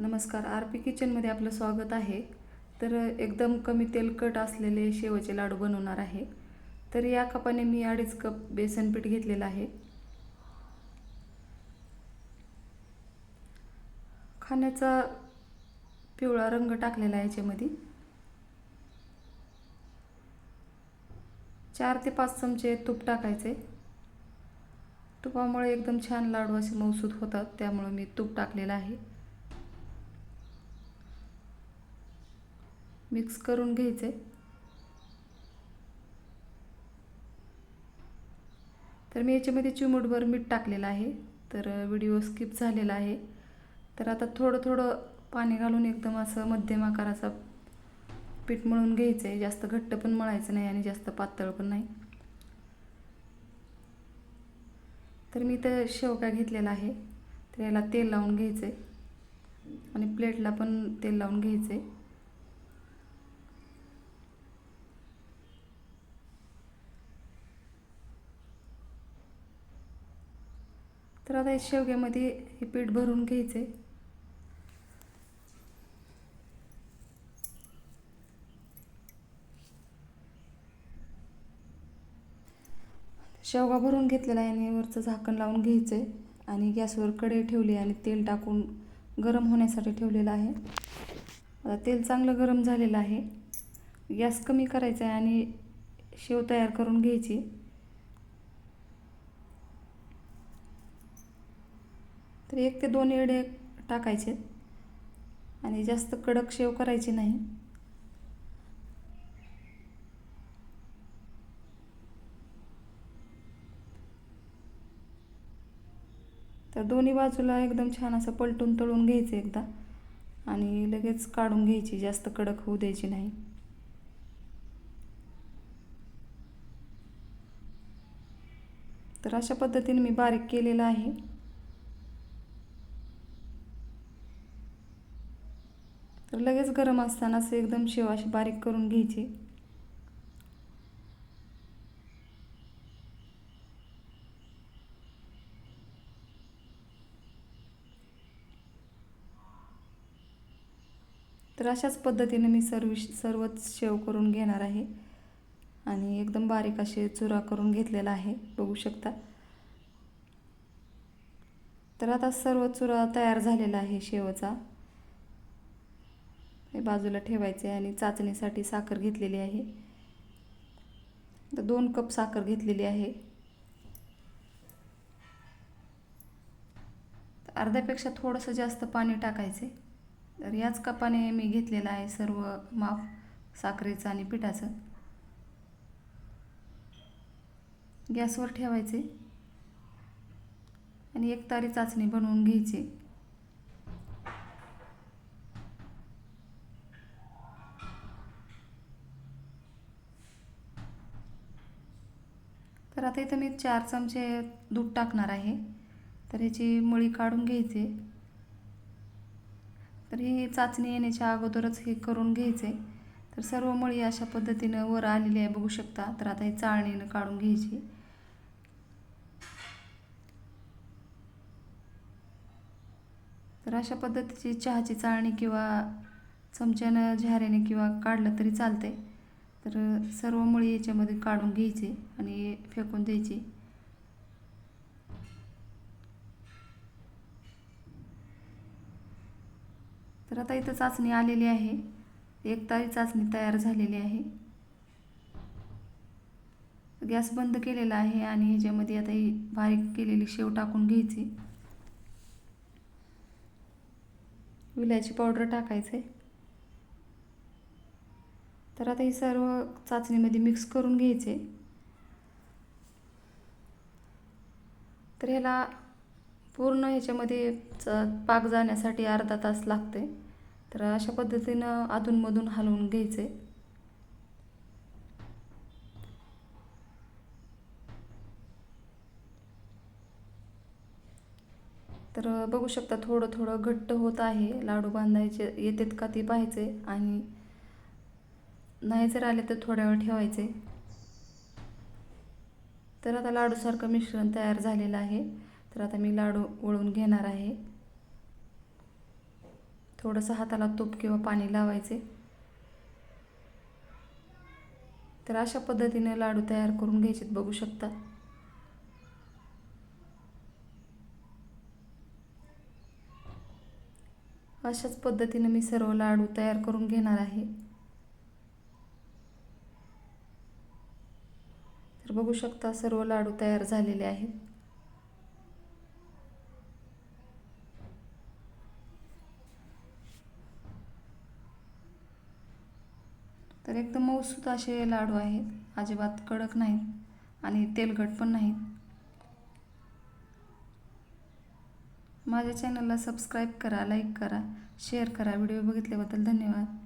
नमस्कार R P किचनमध्ये आपलं स्वागत आहे. तर एकदम कमी तेलकट असलेले शेवचे लाडू बनवणार आहे. तर या कपाने मी अडीच कप बेसन पीठ घेतलेलं आहे. खाण्याचा पिवळा रंग टाकलेला आहे याच्यामध्ये. चार ते पाच चमचे तूप टाकायचे. तुपामुळे एकदम छान लाडू असे मऊसूद होतात त्यामुळे मी तूप टाकलेलं आहे. मिक्स करून घ्यायचे. तर मी याच्यामध्ये चिमूटभर मीठ टाकलेलं आहे. तर व्हिडिओ स्किप झालेला आहे. तर आता थोडं थोडं पाणी घालून एकदम असं मध्यम आकाराचा पीठ मळून घ्यायचं आहे जास्त घट्ट पण मळायचं नाही आणि जास्त पातळ पण नाही. तर मी इथं शेवका घेतलेला आहे. तर याला तेल लावून घ्यायचं आहे आणि प्लेटला पण तेल लावून घ्यायचं आहे तर आता शेवग्यामध्ये हे पीठ भरून घ्यायचे शेवगा भरून घेतलेला आहे आणि वरचं झाकण लावून घ्यायचं आहे आणि गॅसवर कढई ठेवली आणि तेल टाकून गरम होण्यासाठी ठेवलेलं आहे. आता तेल चांगलं गरम झालेलं आहे. गॅस कमी करायचा आहे आणि शेव तयार करून घ्यायची. एक ते दोन येडे टाकायचे. आणि जास्त कडक शेव करायची नाही. तर दोन्ही बाजूला एकदम छान असं पलटून तळून घ्यायचं एकदा. आणि लगेच काढून घ्यायची जास्त कडक होऊ द्यायची नाही. तर अशा पद्धतीने मी बारीक केलेलं आहे. तर लगेच गरम असताना असं एकदम शेव अशी बारीक करून घ्यायची. तर अशाच पद्धतीने मी सर्व सर्वच शेव करून घेणार आहे. आणि एकदम बारीक असे चुरा करून घेतलेला आहे बघू शकता. तर आता सर्व चुरा तयार झालेला आहे शेवचा. हे बाजूला ठेवायचे आणि चाचणीसाठी साखर घेतलेली आहे. तर दोन कप साखर घेतलेली आहे. अर्ध्यापेक्षा थोडंसं जास्त पाणी टाकायचे. तर याच कपाने मी घेतलेलं आहे सर्व माप साखरेचं आणि पिठाचं. गॅसवर ठेवायचे. आणि एक तारी चाचणी बनवून घ्यायची. तर आता इथं मी चार चमचे दूध टाकणार आहे. तर ह्याची मळी काढून घ्यायचे. तर ही चाचणी येण्याच्या अगोदरच हे करून घ्यायचे. तर सर्व मळी अशा पद्धतीनं वर आलेली आहे बघू शकता. तर आता ही चाळणीनं काढून घ्यायची. तर अशा पद्धतीची चहाची चाळणी किंवा चमच्यानं झाऱ्याने किंवा काढलं तरी चालते तर सर्व मुळी याच्यामध्ये काढून घ्यायचे आणि फेकून द्यायची. तर आता इथं चाचणी आलेली आहे. एक तारी चाचणी तयार झालेली आहे. गॅस बंद केलेला आहे आणि ह्याच्यामध्ये आता ही बारीक केलेली शेव टाकून घ्यायची. विलायची पावडर टाकायचं आहे तर आता हे सर्व चाचणीमध्ये मिक्स करून घ्यायचे. तर ह्याला पूर्ण ह्याच्यामध्ये च पाक जाण्यासाठी अर्धा तास लागते. तर अशा पद्धतीनं अधूनमधून हलवून घ्यायचे. तर बघू शकता थोडं थोडं घट्ट होत आहे. लाडू बांधायचे येतात का ते पाहायचे आणि नाही जर आले तर थोड्या वेळ ठेवायचे. तर आता लाडूसारखं मिश्रण तयार झालेलं आहे. तर आता मी लाडू वळून घेणार आहे. थोडंसं हाताला तूप किंवा पाणी लावायचे. तर अशा पद्धतीने लाडू तयार करून घ्यायचेत बघू शकता. अशाच पद्धतीने मी सर्व लाडू तयार करून घेणार आहे. तर बघू शकता सर्व लाडू तयार झालेले आहेत. तर एकदम मऊसूत असे लाडू आहेत. अजिबात कडक नाहीत आणि तेलकट पण नाहीत. माझ्या चॅनलला सबस्क्राईब करा लाईक करा शेअर करा. व्हिडिओ बघितल्याबद्दल धन्यवाद.